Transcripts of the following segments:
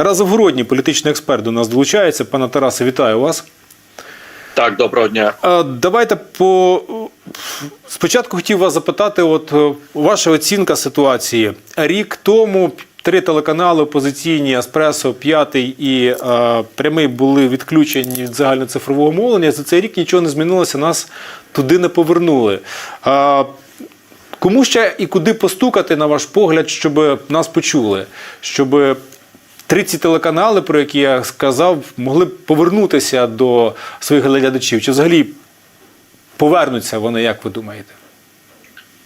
Тарас Завгородній, політичний експерт, до нас долучається. Пане Тарасе, вітаю вас. Так, доброго дня. Е, Давайте по спочатку хотів вас запитати, от е, ваша оцінка ситуації. Рік тому три телеканали опозиційні Еспресо, п'ятий і е, прямий були відключені від загальноцифрового мовлення. За цей рік нічого не змінилося, нас туди не повернули. Е, Кому ще і куди постукати, на ваш погляд, щоб нас почули? Щоб 30 телеканали, про які я сказав, могли б повернутися до своїх глядачів? Чи взагалі повернуться вони, як ви думаєте?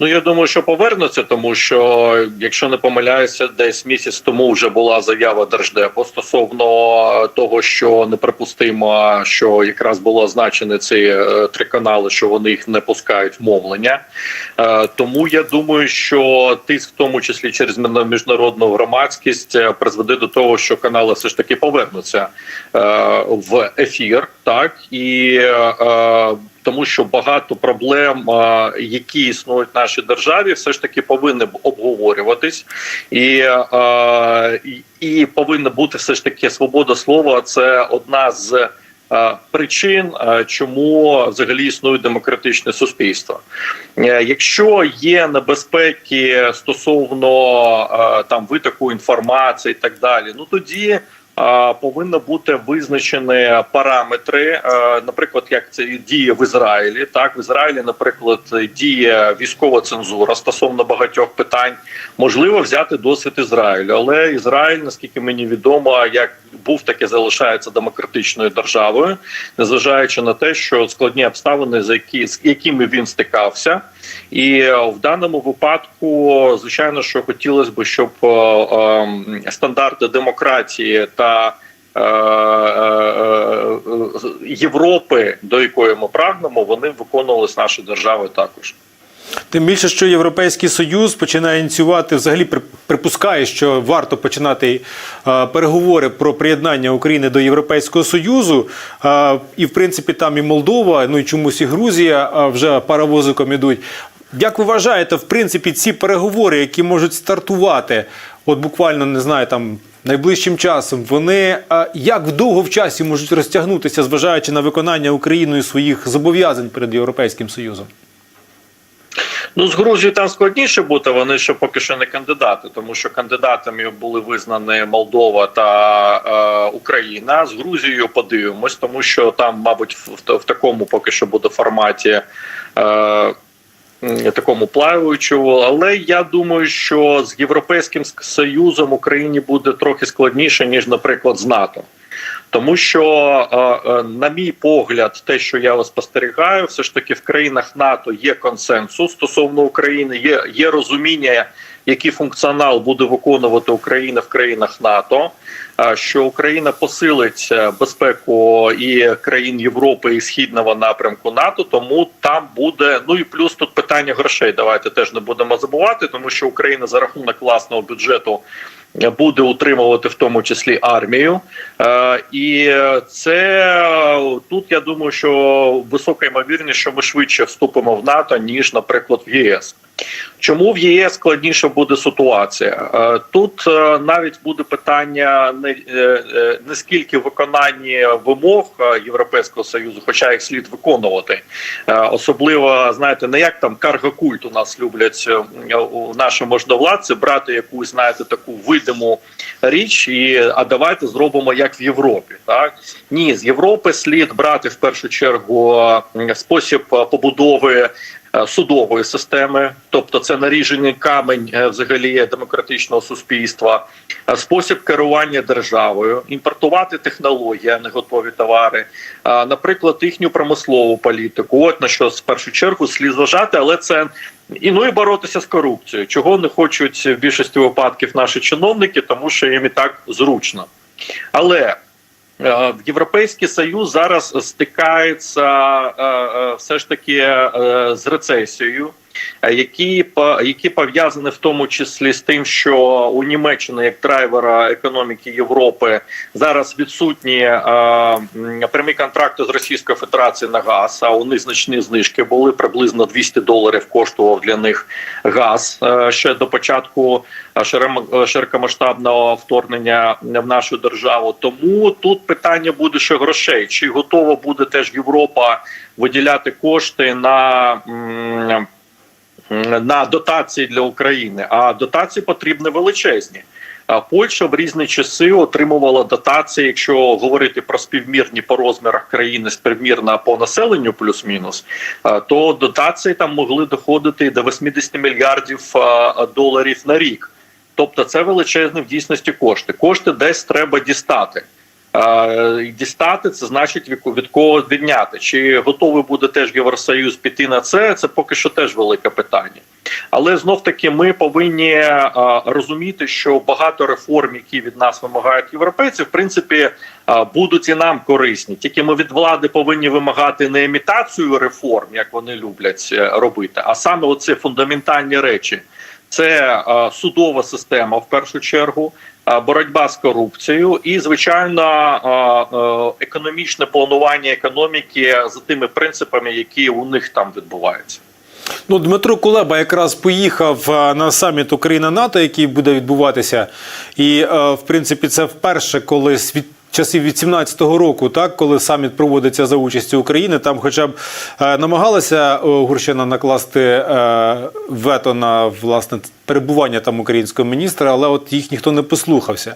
Ну я думаю, що повернуться, тому що якщо не помиляюся, десь місяць тому вже була заява держдепу стосовно того, що неприпустимо, що якраз було означені ці е, три канали, що вони їх не пускають в мовлення. Е, тому я думаю, що тиск, в тому числі через між- міжнародну громадськість, е, призведе до того, що канали все ж таки повернуться е, в ефір, так і. Е, тому що багато проблем, які існують в нашій державі, все ж таки повинні обговорюватись, і, і, повинна бути все ж таки свобода слова. Це одна з причин, чому взагалі існує демократичне суспільство. Е, Якщо є небезпеки стосовно там витоку інформації і так далі, ну тоді. Повинно бути визначені параметри, е, наприклад, як це діє в Ізраїлі. Так в Ізраїлі, наприклад, діє військова цензура стосовно багатьох питань. Можливо, взяти досвід Ізраїлю, але Ізраїль, наскільки мені відомо, як був так і залишається демократичною державою, незважаючи на те, що складні обставини, за які з якими він стикався, і е, в даному випадку, звичайно, що хотілося б, щоб е, е, стандарти демократії та е, е, е, Європи, до якої ми прагнемо, вони виконувалися нашою державою також. Тим більше, що Європейський Союз починає ініціювати, взагалі припускає, що варто починати переговори про приєднання України до Європейського Союзу. І, в принципі, там і Молдова, ну і чомусь і Грузія вже паровозиком ідуть. Як ви вважаєте, в принципі, ці переговори, які можуть стартувати, от буквально не знаю, там найближчим часом, вони е, як довго в часі можуть розтягнутися, зважаючи на виконання Україною своїх зобов'язань перед Європейським Союзом? Ну, з Грузією там складніше бути. Вони ще поки що не кандидати, тому що кандидатами були визнані Молдова та е, Україна. З Грузією подивимось, тому що там, мабуть, в, в такому поки що буде форматі. Е, Такому плаваючому, але я думаю, що з європейським союзом Україні буде трохи складніше ніж, наприклад, з НАТО. Тому що, е, е, на мій погляд, те, що я спостерігаю, все ж таки в країнах НАТО є консенсус стосовно України, є, є розуміння, який функціонал буде виконувати Україна в країнах НАТО. Що Україна посилить е, безпеку і країн Європи і східного напрямку НАТО, тому там буде ну і плюс тут питання грошей. Давайте теж не будемо забувати, тому що Україна за рахунок власного бюджету буде утримувати в тому числі армію, Е, і це тут я думаю, що висока ймовірність, що ми швидше вступимо в НАТО ніж, наприклад, в ЄС. Чому в ЄС складніша буде ситуація? Е, Тут е, навіть буде питання не, е, е, не скільки виконання вимог Європейського союзу, хоча їх слід виконувати. Особливо знаєте, не як там каргокульт у нас люблять у наші можновладці брати якусь, знаєте, таку видиму річ, і а давайте зробимо як в Європі. Так ні, з Європи слід брати в першу чергу спосіб побудови судової системи, тобто це наріжений камень е, взагалі демократичного суспільства, е, спосіб керування державою, імпортувати технології, а не готові товари, е, наприклад, їхню промислову політику. От на що в першу чергу слід зважати, але це. І ну і боротися з корупцією, чого не хочуть в більшості випадків наші чиновники, тому що їм і так зручно. Але е, Європейський Союз зараз стикається е, е, все ж таки е, з рецесією. Які які пов'язані в тому числі з тим, що у Німеччини як драйвера економіки Європи зараз відсутні е, прямі контракти з Російською Федерацією на газ. А у них значні знижки були приблизно 200 доларів коштував для них газ е, ще до початку е, широкомасштабного вторгнення в нашу державу. Тому тут питання буде ще грошей. Чи готова буде теж Європа виділяти кошти на. м, на дотації для України, а дотації потрібні величезні. Польща в різні часи отримувала дотації, якщо говорити про співмірні по розмірах країни, співмірна по населенню, плюс-мінус, то дотації там могли доходити до 80 мільярдів доларів на рік. Тобто, це величезні в дійсності кошти. Кошти десь треба дістати. Дістати це значить від кого відняти. Чи готовий буде теж Євросоюз піти на це? Це поки що теж велике питання. Але знов таки ми повинні розуміти, що багато реформ, які від нас вимагають європейці, в принципі будуть і нам корисні. Тільки ми від влади повинні вимагати не імітацію реформ, як вони люблять е, робити, а саме оці фундаментальні речі. Це е, судова система в першу чергу, е, боротьба з корупцією і, звичайно, е, економічне планування економіки за тими принципами, які у них там відбуваються. Ну, Дмитро Кулеба якраз поїхав на саміт Україна НАТО, який буде відбуватися. І, в принципі, це вперше, коли з від часів від 17-го року, так, коли саміт проводиться за участю України, там хоча б е, намагалася е, Гурщина накласти е, вето на власне перебування там українського міністра, але от їх ніхто не послухався.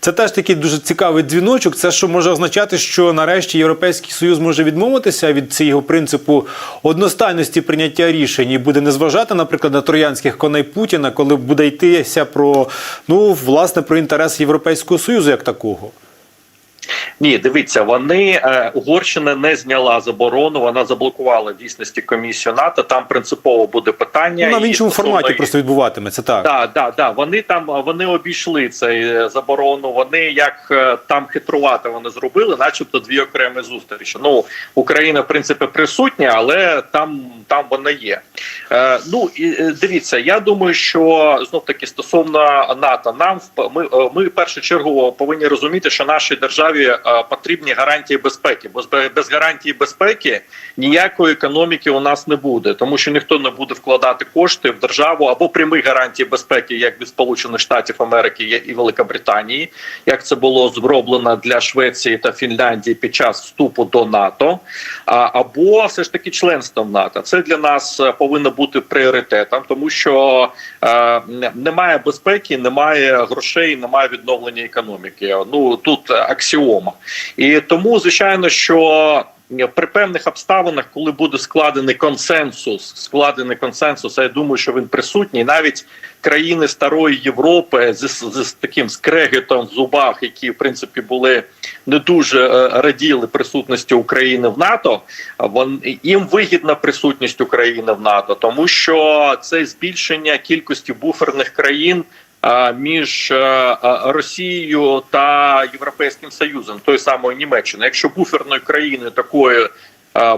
Це теж такий дуже цікавий дзвіночок. Це що може означати, що нарешті Європейський Союз може відмовитися від цього принципу одностайності прийняття рішень і буде не зважати, наприклад, на троянських коней Путіна, коли буде йтися про ну власне про інтерес Європейського Союзу як такого. Ні, дивіться, вони е, Угорщина не зняла заборону. Вона заблокувала в дійсності комісію НАТО. Там принципово буде питання Ну, на в іншому стосовно- форматі просто відбуватиметься так. Так, так, так. Вони там вони обійшли цей е, заборону. Вони як е, там хитрувати вони зробили, начебто дві окремі зустрічі. Ну Україна в принципі присутня, але там там вона є. Е, ну і дивіться, я думаю, що знов таки стосовно НАТО, нам ми, ми в першу чергу повинні розуміти, що нашій державі потрібні гарантії безпеки, бо без- гарантії безпеки ніякої економіки у нас не буде, тому що ніхто не буде вкладати кошти в державу або прямі гарантії безпеки, як від Сполучених Штатів Америки і Великобританії, як це було зроблено для Швеції та Фінляндії під час вступу до НАТО, або все ж таки членство в НАТО. Це для нас е, повинно бути пріоритетом, тому що е, немає безпеки, немає грошей, немає відновлення економіки. Ну тут аксіома, і тому звичайно, що при певних обставинах, коли буде складений консенсус, складений консенсус, я думаю, що він присутній. Навіть країни старої Європи з, з, з таким скрегетом в зубах, які в принципі були не дуже е, раділи присутності України в НАТО. Вон їм вигідна присутність України в НАТО, тому що це збільшення кількості буферних країн. Між Росією та Європейським Союзом, той самої Німеччини, якщо буферною країною такою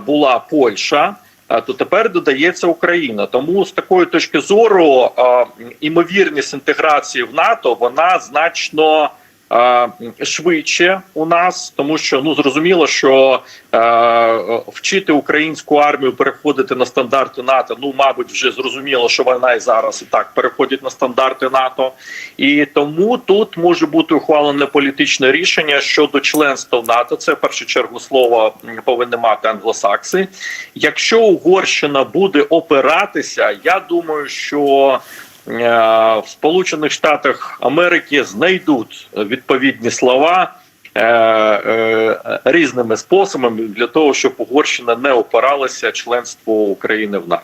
була Польща, то тепер додається Україна. Тому з такої точки зору імовірність інтеграції в НАТО вона значно швидше у нас, тому що ну зрозуміло, що е, вчити українську армію переходити на стандарти НАТО. Ну, мабуть, вже зрозуміло, що вона і зараз і так переходить на стандарти НАТО, і тому тут може бути ухвалене політичне рішення щодо членства в НАТО. Це першу чергу слово повинні мати англосакси. Якщо Угорщина буде опиратися, я думаю, що в Сполучених Штатах Америки знайдуть відповідні слова. е, е, Різними способами для того, щоб Угорщина не опиралася членству України в НАТО.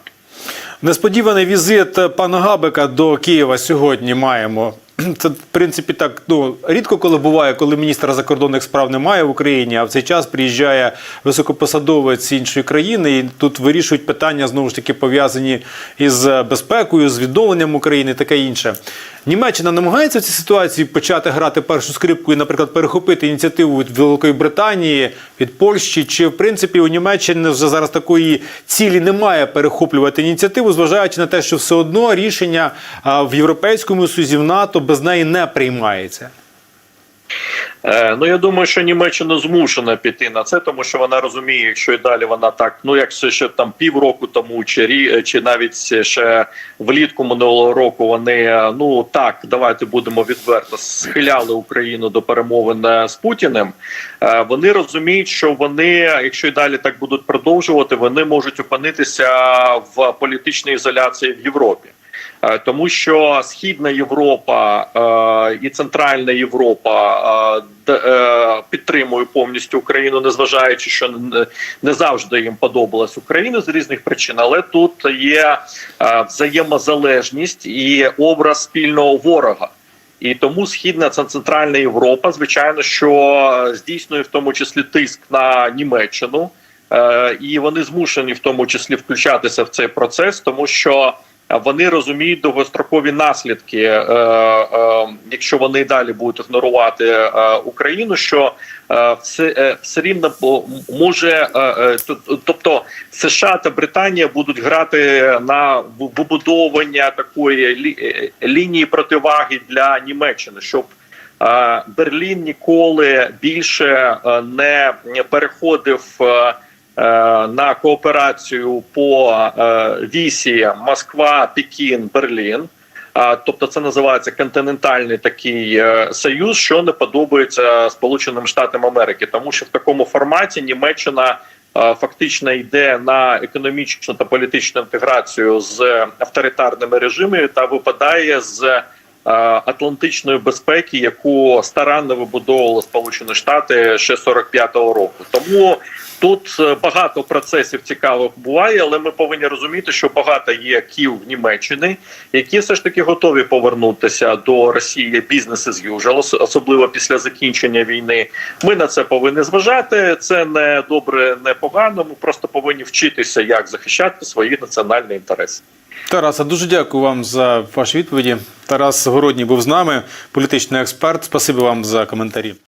Несподіваний візит пана Габека до Києва сьогодні маємо. Це, в принципі, так ну рідко коли буває, коли міністра закордонних справ немає в Україні, а в цей час приїжджає високопосадовець іншої країни, і тут вирішують питання знову ж таки пов'язані із безпекою, з відновленням України, таке інше. Німеччина намагається в цій ситуації почати грати першу скрипку і, наприклад, перехопити ініціативу від Великої Британії, від Польщі. Чи в принципі у Німеччини вже зараз такої цілі немає перехоплювати ініціативу, зважаючи на те, що все одно рішення в Європейському Союзі в НАТО без неї не приймається? Е, Ну я думаю, що Німеччина змушена піти на це, тому що вона розуміє, якщо і далі вона так, ну як це ще там півроку тому, чи рі, чи навіть ще влітку минулого року вони е, ну так, давайте будемо відверто схиляли Україну до перемовин е, з Путіним. Е, Вони розуміють, що вони, якщо і далі так будуть продовжувати, вони можуть опинитися в політичній ізоляції в Європі. Е, Тому що Східна Європа е, і Центральна Європа е, е, підтримує повністю Україну, незважаючи, що не- завжди їм подобалась Україна з різних причин, але тут є взаємозалежність і образ спільного ворога. І тому східна та центральна Європа, звичайно, що здійснює в тому числі тиск на Німеччину, і вони змушені в тому числі включатися в цей процес, тому що вони розуміють довгострокові наслідки, е, е, якщо вони далі будуть ігнорувати е, Україну, що все, е, все рівно може, е, тобто США та Британія будуть грати на вибудовування такої лі- лінії противаги для Німеччини, щоб Берлін ніколи більше не переходив. На кооперацію по е, вісі Москва, Пекін, Берлін. Тобто це називається континентальний такий е, союз, що не подобається Сполученим Штатам Америки, тому що в такому форматі Німеччина е, фактично йде на економічну та політичну інтеграцію з авторитарними режимами та випадає з е, Атлантичної безпеки, яку старанно вибудовували Сполучені Штати ще 45-го року. Тому тут е, багато процесів цікавих буває, але ми повинні розуміти, що багато є кіл Німеччини, які все ж таки готові повернутися до Росії бізнес as usual, особливо після закінчення війни. Ми на це повинні зважати. Це не добре, не погано. Ми просто повинні вчитися, як захищати свої національні інтереси. Тараса, дуже дякую вам за ваші відповіді. Тарас Городній був з нами, політичний експерт. Спасибі вам за коментарі.